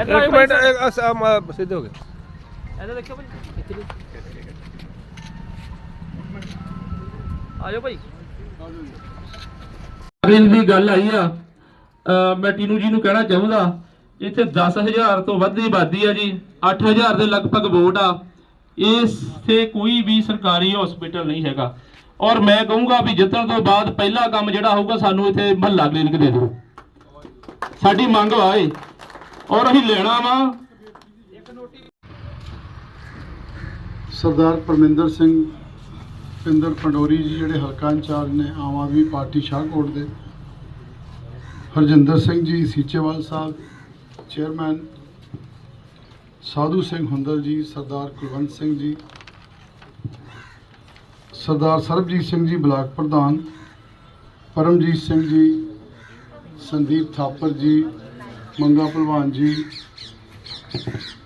ਇੱਕ ਮਿੰਟ ਇਹ ਅਸ- ਆਮ, ਆ, ਸਿੱਧੇ ਹੋ ਗਏ। ਇਹਦਾ ਦੇਖਿਓ ਭਾਈ ਇੱਥੇ ਨੂੰ। ਆ ਜਾਓ ਭਾਈ। ਅਗਲੀ ਦੀ ਗੱਲ ਆਈ ਆ। ਮੈਂ ਟੀਨੂ ਜੀ ਨੂੰ ਕਹਿਣਾ ਚਾਹੁੰਦਾ ਇੱਥੇ 10000 ਤੋਂ ਵੱਧ ਦੀ ਆਬਾਦੀ ਆ ਜੀ 8000 ਦੇ ਲਗਭਗ ਵੋਟ ਆ। ਇਸ ਕੋਈ ਵੀ ਸਰਕਾਰੀ ਹਸਪੀਟਲ ਨਹੀਂ ਹੈਗਾ। ਔਰ ਮੈਂ ਕਹੂੰਗਾ ਵੀ ਜਿੱਤਣ ਤੋਂ ਬਾਅਦ ਪਹਿਲਾ ਕੰਮ ਜਿਹੜਾ ਹੋਊਗਾ, ਸਾਨੂੰ ਇੱਥੇ ਮਹੱਲਾ ਕਲੀਨਿਕ ਦੇ ਦਿਓ। ਸਾਡੀ ਮੰਗ ਆਏ ਔਰ ਅਸੀਂ ਲੈਣਾ ਵਾ। ਸਰਦਾਰ ਪਰਮਿੰਦਰ ਸਿੰਘ ਪਿੰਦਰ ਪੰਡੋਰੀ ਜੀ ਜਿਹੜੇ ਹਲਕਾ ਇੰਚਾਰਜ ਨੇ, ਆਮ ਆਦਮੀ ਪਾਰਟੀ ਸ਼ਾਹਕੋਟ ਦੇ। ਹਰਜਿੰਦਰ ਸਿੰਘ ਜੀ, ਸੀਚੇਵਾਲ ਸਾਹਿਬ, ਚੇਅਰਮੈਨ, ਸਾਧੂ ਸਿੰਘ ਹੁੰਦਲ ਜੀ, ਸਰਦਾਰ ਕੁਲਵੰਤ ਸਿੰਘ ਜੀ, ਸਰਦਾਰ ਸਰਬਜੀਤ ਸਿੰਘ ਜੀ, ਬਲਾਕ ਪ੍ਰਧਾਨ, ਪਰਮਜੀਤ ਸਿੰਘ ਜੀ, ਸੰਦੀਪ ਥਾਪਰ ਜੀ, ਮੰਗਾ ਭਲਵਾਨ ਜੀ,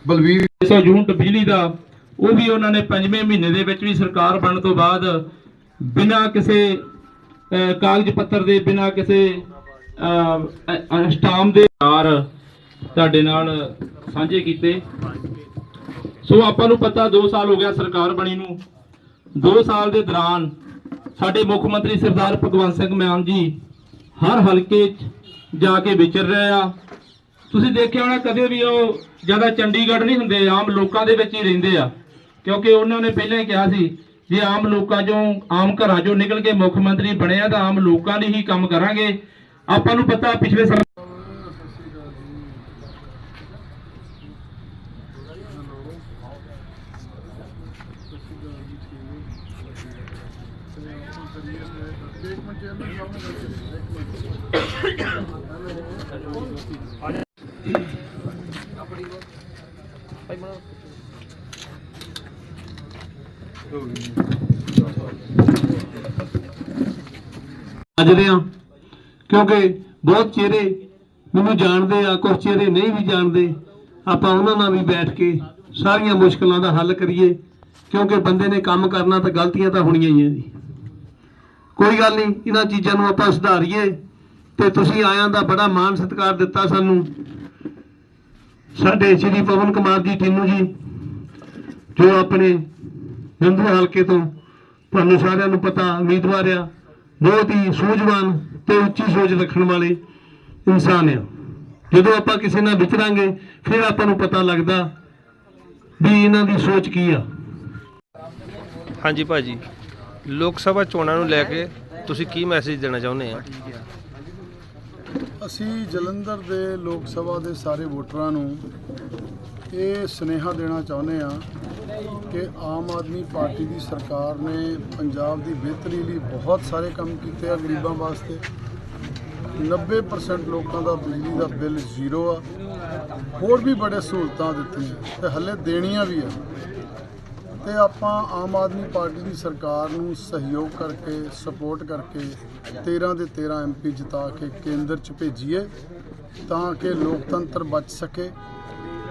ਬਲਵੀਰ ਯੂਨਿਟ ਬਿਜਲੀ ਦਾ, ਉਹ ਵੀ ਉਹਨਾਂ ਨੇ ਪੰਜਵੇਂ ਮਹੀਨੇ ਦੇ ਵਿੱਚ ਵੀ ਸਰਕਾਰ ਬਣਨ ਤੋਂ ਬਾਅਦ ਬਿਨਾਂ ਕਿਸੇ ਕਾਗਜ਼ ਪੱਤਰ ਦੇ, ਬਿਨਾਂ ਕਿਸੇ ਅਸ਼ਟਾਮ ਦੇ ਕਾਰ ਤੁਹਾਡੇ ਨਾਲ ਸਾਂਝੇ ਕੀਤੇ। ਸੋ ਆਪਾਂ ਨੂੰ ਪਤਾ 2 ਸਾਲ ਹੋ ਗਿਆ ਸਰਕਾਰ ਬਣੀ ਨੂੰ। 2 ਸਾਲ ਦੇ ਦੌਰਾਨ ਸਾਡੇ ਮੁੱਖ ਮੰਤਰੀ ਸਰਦਾਰ ਭਗਵੰਤ ਸਿੰਘ ਮਾਨ ਜੀ ਹਰ ਹਲਕੇ 'ਚ ਜਾ ਕੇ ਵਿਚਰ ਰਹੇ ਆ। ਤੁਸੀਂ ਦੇਖਿਆ ਹੋਣਾ ਕਦੇ ਵੀ ਉਹ ਜ਼ਿਆਦਾ ਚੰਡੀਗੜ੍ਹ ਨਹੀਂ ਹੁੰਦੇ, ਆਮ ਲੋਕਾਂ ਦੇ ਵਿੱਚ ਹੀ ਰਹਿੰਦੇ ਆ। ਕਿਉਂਕਿ ਉਹਨਾਂ ਨੇ ਪਹਿਲਾਂ ਹੀ ਕਿਹਾ ਸੀ ਜੇ ਆਮ ਲੋਕਾਂ ਚੋਂ, ਆਮ ਘਰਾਂ ਚੋਂ ਨਿਕਲ ਕੇ ਮੁੱਖ ਮੰਤਰੀ ਬਣਿਆ ਤਾਂ ਆਮ ਲੋਕਾਂ ਲਈ ਹੀ ਕੰਮ ਕਰਾਂਗੇ। ਆਪਾਂ ਨੂੰ ਪਤਾ ਪਿਛਲੇ ਸਮੇਂ ਅੱਜ ਆ ਕਿਉਂਕਿ ਬਹੁਤ ਚਿਹਰੇ ਮੈਨੂੰ ਜਾਣਦੇ ਆ ਕੁਝ ਚਿਹਰੇ ਨਹੀਂ ਵੀ ਜਾਣਦੇ। ਆਪਾਂ ਉਹਨਾਂ ਨਾਲ ਵੀ ਬੈਠ ਕੇ ਸਾਰੀਆਂ ਮੁਸ਼ਕਲਾਂ ਦਾ ਹੱਲ ਕਰੀਏ। ਕਿਉਂਕਿ ਬੰਦੇ ਨੇ ਕੰਮ ਕਰਨਾ ਤਾਂ ਗਲਤੀਆਂ ਤਾਂ ਹੋਣੀਆਂ ਹੀ ਆ ਜੀ। ਕੋਈ ਗੱਲ ਨਹੀਂ, ਇਹਨਾਂ ਚੀਜ਼ਾਂ ਨੂੰ ਆਪਾਂ ਸੁਧਾਰੀਏ ਤੇ ਤੁਸੀਂ ਆਇਆਂ ਦਾ ਬੜਾ ਮਾਣ ਸਤਿਕਾਰ ਦਿੱਤਾ ਸਾਨੂੰ। ਸਾਡੇ ਸ਼੍ਰੀ ਪਵਨ ਕੁਮਾਰ ਜੀ ਟੀਨੂ ਜੀ, ਜੋ ਆਪਣੇ ਹਿੰਦੂ ਹਲਕੇ ਤੋਂ ਤੁਹਾਨੂੰ ਸਾਰਿਆਂ ਨੂੰ ਪਤਾ ਉਮੀਦਵਾਰ ਆ, ਬਹੁਤ ਹੀ ਸੂਝਵਾਨ ਤੇ ਉੱਚੀ ਸੋਚ ਰੱਖਣ ਵਾਲੇ ਇਨਸਾਨ ਆ। ਜਦੋਂ ਆਪਾਂ ਕਿਸੇ ਨਾਲ ਵਿਚਰਾਂਗੇ ਫਿਰ ਆਪਾਂ ਨੂੰ ਪਤਾ ਲੱਗਦਾ ਵੀ ਇਹਨਾਂ ਦੀ ਸੋਚ ਕੀ ਆ। ਹਾਂਜੀ ਭਾਜੀ ਲੋਕ ਸਭਾ ਚੋਣਾਂ ਨੂੰ ਲੈ ਕੇ ਤੁਸੀਂ ਕੀ ਮੈਸੇਜ ਦੇਣਾ ਚਾਹੁੰਦੇ ਆ? ਅਸੀਂ ਜਲੰਧਰ ਦੇ ਲੋਕ ਸਭਾ ਦੇ ਸਾਰੇ ਵੋਟਰਾਂ ਨੂੰ ਇਹ ਸੁਨੇਹਾ ਦੇਣਾ ਚਾਹੁੰਦੇ ਆ ਕਿ ਆਮ ਆਦਮੀ ਪਾਰਟੀ ਦੀ ਸਰਕਾਰ ਨੇ ਪੰਜਾਬ ਦੀ ਬਿਹਤਰੀ ਲਈ ਬਹੁਤ ਸਾਰੇ ਕੰਮ ਕੀਤੇ ਆ ਗਰੀਬਾਂ ਵਾਸਤੇ। 90% ਲੋਕਾਂ ਦਾ ਬਿਜਲੀ ਦਾ ਬਿੱਲ ਜ਼ੀਰੋ ਆ। ਹੋਰ ਵੀ ਬੜੇ ਸਹੂਲਤਾਂ ਦਿੱਤੀਆਂ ਤੇ ਹੱਲੇ ਦੇਣੀਆਂ ਵੀ ਆ। ਤੇ ਆਪਾਂ ਆਮ ਆਦਮੀ ਪਾਰਟੀ ਦੀ ਸਰਕਾਰ ਨੂੰ ਸਹਿਯੋਗ ਕਰਕੇ ਸਪੋਰਟ ਕਰਕੇ 13 ਦੇ 13 ਐਮਪੀ ਜਿਤਾ ਕੇ ਕੇਂਦਰ 'ਚ ਭੇਜੀਏ ਤਾਂ ਕਿ ਲੋਕਤੰਤਰ ਬਚ ਸਕੇ।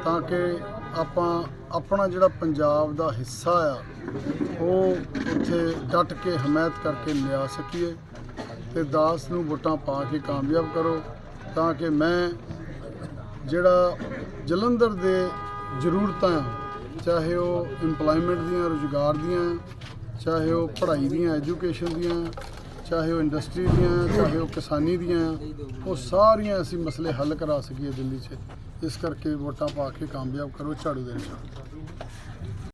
ਤਾਂ ਕਿ ਆਪਾਂ ਆਪਣਾ ਜਿਹੜਾ ਪੰਜਾਬ ਦਾ ਹਿੱਸਾ ਆ, ਉਹ ਉੱਥੇ ਡਟ ਕੇ ਹਮਾਇਤ ਕਰਕੇ ਲਿਆ ਸਕੀਏ ਤੇ ਦਾਸ ਨੂੰ ਵੋਟਾਂ ਪਾ ਕੇ ਕਾਮਯਾਬ ਕਰੋ ਤਾਂ ਕਿ ਮੈਂ ਜਿਹੜਾ ਜਲੰਧਰ ਦੇ ਜ਼ਰੂਰਤਾਂ ਚਾਹੇ ਉਹ EMPLOYMENT ਦੀਆਂ, ਰੁਜ਼ਗਾਰ ਦੀਆਂ, ਚਾਹੇ ਉਹ ਪੜ੍ਹਾਈ ਦੀਆਂ ਐਜੂਕੇਸ਼ਨ ਦੀਆਂ, ਚਾਹੇ ਉਹ ਇੰਡਸਟਰੀ ਦੀਆਂ, ਚਾਹੇ ਉਹ ਕਿਸਾਨੀ ਦੀਆਂ, ਉਹ ਸਾਰੀਆਂ ਅਸੀਂ ਮਸਲੇ ਹੱਲ ਕਰਾ ਸਕੀਏ ਦਿੱਲੀ 'ਚ। ਇਸ ਕਰਕੇ ਵੋਟਾਂ ਪਾ ਕੇ ਕਾਮਯਾਬ ਕਰੋ ਝਾੜੂ ਦੇ ਨਿਸ਼ਾਨ